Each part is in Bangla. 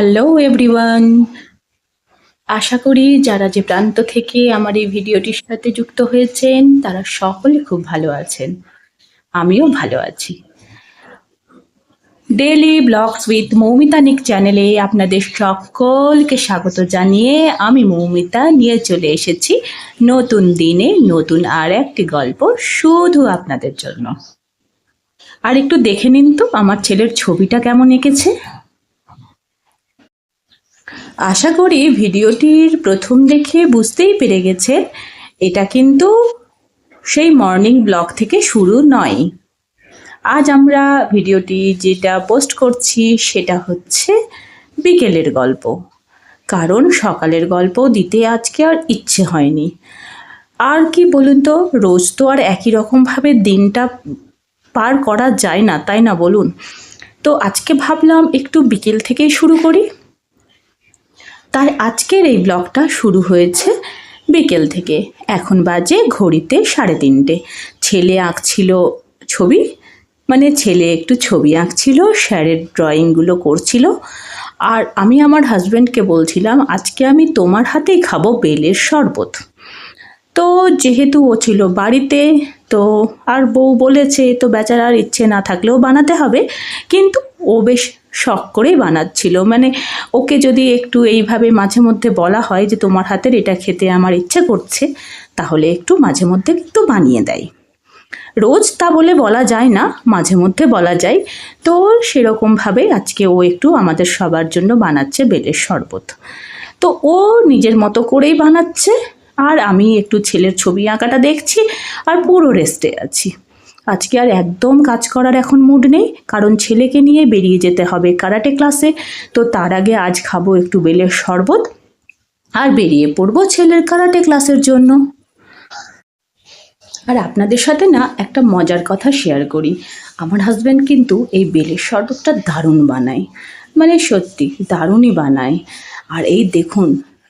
হ্যালো এভরিওয়ান আশা করি যারা যে প্রান্ত থেকে আমার এই ভিডিওটির সাথে যুক্ত হয়েছেন, তারা সকলে খুব ভালো আছেন। আমিও ভালো আছি। ডেলি ব্লগস উইথ মৌমিতানিক চ্যানেলে আপনাদের সকলকে স্বাগত জানিয়ে আমি মৌমিতা নিয়ে চলে এসেছি নতুন দিনে নতুন আর একটি গল্প শুধু আপনাদের জন্য। আর একটু দেখে নিন তো, আমার ছেলের ছবিটা কেমন এঁকেছে? আশা করি ভিডিওটির প্রথম দেখে বুঝতেই পেরে গেছে, এটা কিন্তু সেই মর্নিং ব্লগ থেকে শুরু নয়। আজ আমরা ভিডিওটি যেটা পোস্ট করছি সেটা হচ্ছে বিকেলের গল্প। কারণ সকালের গল্প দিতে আজকে আর ইচ্ছে হয়নি। আর কি বলুন তো, রোজ তো আর একই রকমভাবে দিনটা পার করা যায় না, তাই না বলুন? তো আজকে ভাবলাম একটু বিকেল থেকেই শুরু করি। তাই আজকের এই ব্লগটা শুরু হয়েছে বিকেল থেকে। এখন বাজে ঘড়িতে সাড়ে তিনটে। ছেলে আঁকছিল ছবি মানে ছেলে একটু ছবি আঁকছিল, স্যারের ড্রয়িংগুলো করছিল। আর আমি আমার হাজব্যান্ডকে বলছিলাম, আজকে আমি তোমার হাতেই খাব বেলের শরবত। তো যেহেতু ও ছিল বাড়িতে, তো আর বউ বলেছে, তো বেচারার ইচ্ছে না থাকলেও বানাতে হবে। কিন্তু ও বেশ শখ করেই বানাচ্ছিল। মানে ওকে যদি একটু এইভাবে মাঝে মধ্যে বলা হয় যে, তোমার হাতের এটা খেতে আমার ইচ্ছে করছে, তাহলে একটু মাঝে মধ্যে কিন্তু বানিয়ে দেয়। রোজ তা বলে বলা যায় না, মাঝে মধ্যে বলা যায়। তো সেরকমভাবে আজকে ও একটু আমাদের সবার জন্য বানাচ্ছে বেলের শরবত। তো ও নিজের মতো করেই বানাচ্ছে, আর আমি একটু ছেলের ছবি আঁকাটা দেখছি, আর পুরো রেস্টে আছি। আজকে আর একদম কাজ করার এখন মুড নেই, কারণ ছেলেকে নিয়ে বেরিয়ে যেতে হবে কারাটে ক্লাসে তো তার আগে আজ খাব একটু বেলের শরবত আর বেরিয়ে পড়ব ছেলের কারাটে ক্লাসের জন্য। আর আপনাদের সাথে না একটা মজার কথা শেয়ার করি। আমার হাজব্যান্ড কিন্তু এই বেলের শরবতটা দারুণ বানায়। মানে সত্যি, দারুণই বানায়। আর এই দেখুন,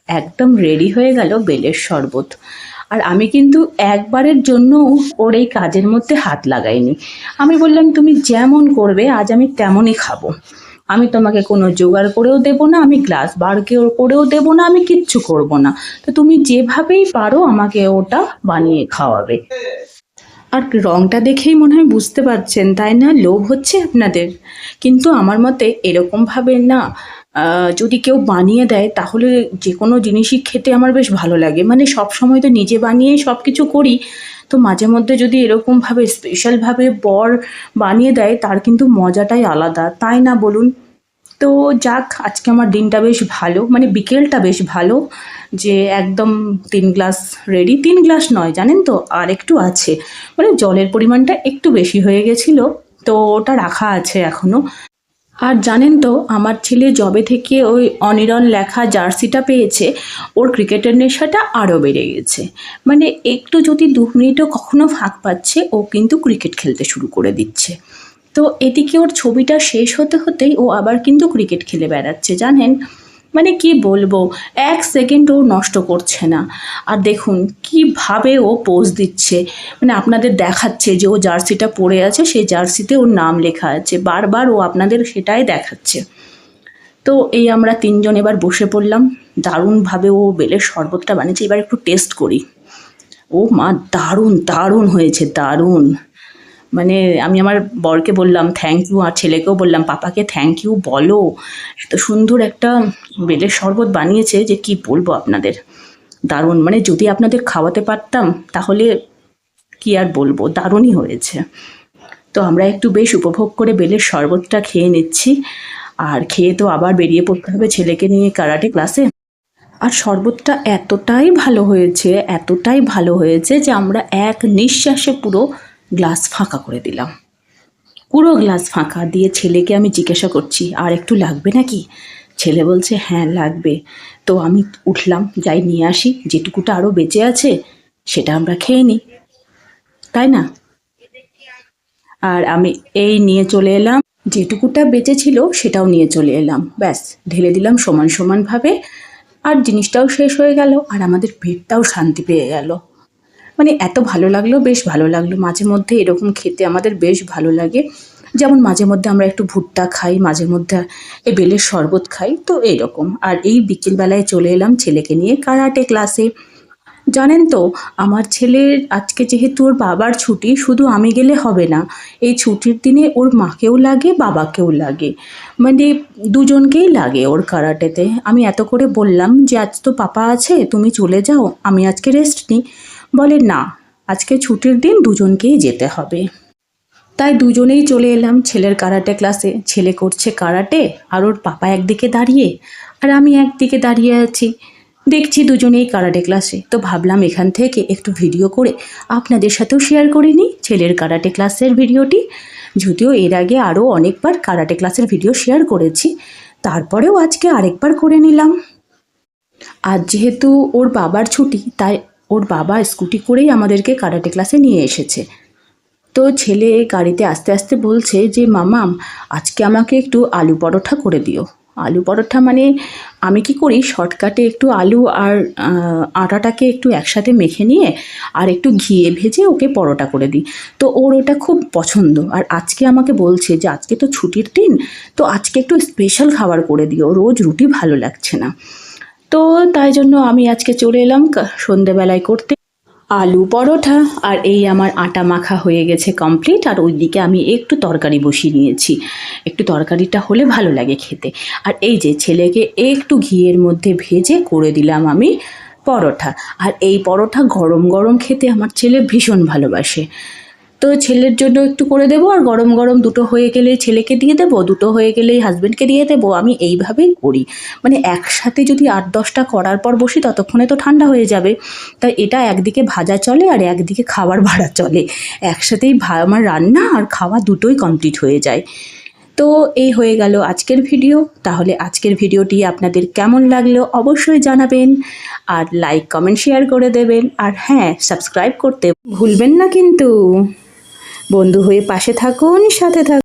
একদম রেডি হয়ে গেল বেলের শরবত। আর আমি কিন্তু একবারের জন্য ওর এই কাজের মধ্যে হাত লাগাইনি। আমি বললাম, তুমি যেমন করবে, আজ আমি তেমনই খাব। আমি তোমাকে কোনো জোগাড় করেও দেবো না, আমি গ্লাস বার করেও দেবো না, আমি কিচ্ছু করব না। তো তুমি যেভাবেই পারো আমাকে ওটা বানিয়ে খাওয়াবে। আর রংটা দেখেই মনে হয় বুঝতে পারছেন, তাই না? লোভ হচ্ছে আপনাদের। কিন্তু আমার মতে এরকমভাবে না। যদি কেউ বানিয়ে দেয়, তাহলে যে কোনো জিনিসই খেতে আমার বেশ ভালো লাগে। মানে সব সময় তো নিজে বানিয়েই সব কিছু করি, তো মাঝে মধ্যে যদি এরকমভাবে স্পেশালভাবে বর বানিয়ে দেয়, তার কিন্তু মজাটাই আলাদা। তাই না বলুন? তো যাক, আজকে আমার দিনটা বেশ ভালো মানে বিকেলটা বেশ ভালো, যে একদম তিন গ্লাস রেডি তিন গ্লাস নয়, জানেন তো? আর একটু আছে। মানে জলের পরিমাণটা একটু বেশি হয়ে গেছিল, তো ওটা রাখা আছে এখনও আর জানেন তো, আমার ছেলে জবে থেকে ওই অনিরন লেখা জার্সিটা পেয়েছে, ওর ক্রিকেটের নেশাটা আরও বেড়ে গেছে। মানে একটু যদি দু মিনিটও কখনও ফাঁক পাচ্ছে, ও কিন্তু ক্রিকেট খেলতে শুরু করে দিচ্ছে। তো এদিকে ওর ছবিটা শেষ হতে হতেই ও আবার কিন্তু ক্রিকেট খেলে বেড়াচ্ছে, জানেন? মানে কি বলব, এক সেকেন্ড ও নষ্ট করছে না। আর দেখুন, কীভাবে ও পোজ দিচ্ছে। মানে আপনাদের দেখাচ্ছে যে ও জার্সিটা পরে আছে, সেই জার্সিতে ওর নাম লেখা আছে। বারবার ও আপনাদের সেটাই দেখাচ্ছে। তো এই আমরা তিনজন এবার বসে পড়লাম। দারুণভাবে ও বেলের শরবতটা বানিয়েছে। এবার একটু টেস্ট করি। ও মা, দারুণ দারুণ হয়েছে, দারুণ। মানে আমি আমার বরকে বললাম থ্যাংক ইউ আর ছেলেকেও বললাম, পাপাকে থ্যাংক ইউ বলো। এত সুন্দর একটা বেলের শরবত বানিয়েছে যে কি বলব আপনাদের? দারুণ। মানে যদি আপনাদের খাওয়াতে পারতাম, তাহলে কি আর বলব? দারুণই হয়েছে। তো আমরা একটু বেশ উপভোগ করে বেলের শরবতটা খেয়ে নিচ্ছি। আর খেয়ে তো আবার বেরিয়ে পড়তে হবে ছেলেকে নিয়ে কারাটে ক্লাসে। আর শরবতটা এতটাই ভালো হয়েছে, এতটাই ভালো হয়েছে যে আমরা এক নিঃশ্বাসে পুরো গ্লাস ফাঁকা করে দিলাম। পুরো গ্লাস ফাঁকা দিয়ে ছেলেকে আমি জিজ্ঞাসা করছি, আর একটু লাগবে নাকি? ছেলে বলছে হ্যাঁ লাগবে। তো আমি উঠলাম, যাই নিয়ে আসি, যেটুকুটা আরও বেঁচে আছে সেটা আমরা খেয়ে নিই। তাই না? আর আমি এই নিয়ে চলে এলাম, যেটুকুটা বেঁচে ছিল সেটাও নিয়ে চলে এলাম। ব্যাস, ঢেলে দিলাম সমান সমানভাবে, আর জিনিসটাও শেষ হয়ে গেল, আর আমাদের পেটটাও শান্তি পেয়ে গেল। মানে এত ভালো লাগল, বেশ ভালো লাগল। মাঝে মধ্যে এরকম খেতে আমাদের বেশ ভালো লাগে। যেমন মাঝে মধ্যে আমরা একটু ভুট্টা খাই, মাঝে মধ্যে এই বেলের শরবত খাই, তো এইরকম। আর এই বিকেলবেলায় চলে এলাম ছেলেকে নিয়ে কারাটে ক্লাসে। জানেন তো, আমার ছেলের আজকে যেহেতু ওর বাবার ছুটি, শুধু আমি গেলে হবে না, এই ছুটির দিনে ওর মাকেও লাগে, বাবাকেও লাগে। মানে দুজনকেই লাগে ওর কারাটেতে। আমি এত করে বললাম যে, আজ তো পাপা আছে, তুমি চলে যাও, আমি আজকে রেস্ট নিই। বলে, না, আজকে ছুটির দিন দুজনকেই যেতে হবে। তাই দুজনেই চলে এলাম ছেলের কারাটে ক্লাসে। ছেলে করছে কারাটে আর ওর পাপা একদিকে দাঁড়িয়ে আর আমি একদিকে দাঁড়িয়ে আছি। দেখছি দুজনেই কারাটে ক্লাসে। তো ভাবলাম এখান থেকে একটু ভিডিও করে আপনাদের সাথেও শেয়ার করে নিই ছেলের কারাটে ক্লাসের ভিডিওটি। যদিও এর আগে আরও অনেকবার কারাটে ক্লাসের ভিডিও শেয়ার করেছি। তারপরেও আজকে আরেকবার করে নিলাম। আজ যেহেতু ওর বাবার ছুটি, তাই ওর বাবা স্কুটি করেই আমাদেরকে কারাটে ক্লাসে নিয়ে এসেছে। তো ছেলে গাড়িতে আস্তে আস্তে বলছে যে, মামাম, আজকে আমাকে একটু আলু পরোঠা করে দিও। আলু পরোঠা মানে আমি কি করি, শর্টকাটে একটু আলু আর আটাটাকে একটু একসাথে মেখে নিয়ে আর একটু ঘিয়ে ভেজে ওকে পরোটা করে দিই। তো ওর ওটা খুব পছন্দ। আর আজকে আমাকে বলছে যে, আজকে তো ছুটির দিন, তো আজকে একটু স্পেশাল খাবার করে দিও। রোজ রুটি ভালো লাগছে না। তো তাই জন্য আমি আজকে চলে এলাম সন্ধেবেলায় করতে। আলু পরোটা আর এই আমার আটা মাখা হয়ে গেছে কমপ্লিট আর ওইদিকে আমি একটু তরকারি বসিয়ে নিয়েছি। একটু তরকারিটা হলে ভালো লাগে খেতে। আর এই যে ছেলেকে একটু ঘিয়ের মধ্যে ভেজে করে দিলাম আমি পরোটা। আর এই পরোটা গরম গরম খেতে আমার ছেলে ভীষণ ভালোবাসে। তো ছেলের জন্য একটু করে দেবো আর গরম গরম দুটো হয়ে গেলে ছেলেকে দিয়ে দেবো, দুটো হয়ে গেলেই হাজব্যান্ডকে দিয়ে দেবো। আমি এইভাবেই করি। মানে একসাথে যদি আট দশটা করার পর বসি ততক্ষণে তো ঠান্ডা হয়ে যাবে। তাই এটা একদিকে ভাজা চলে আর একদিকে খাবার ভাড়া চলে। একসাথেই আমার রান্না আর খাওয়া দুটোই কমপ্লিট হয়ে যায়। তো এই হয়ে গেল আজকের ভিডিও। তাহলে আজকের ভিডিওটি আপনাদের কেমন লাগল অবশ্যই জানাবেন। আর লাইক কমেন্ট শেয়ার করে দেবেন। আর হ্যাঁ সাবস্ক্রাইব করতে ভুলবেন না কিন্তু। বন্ধু হয়ে পাশে থাকুন সাথে থাকুন।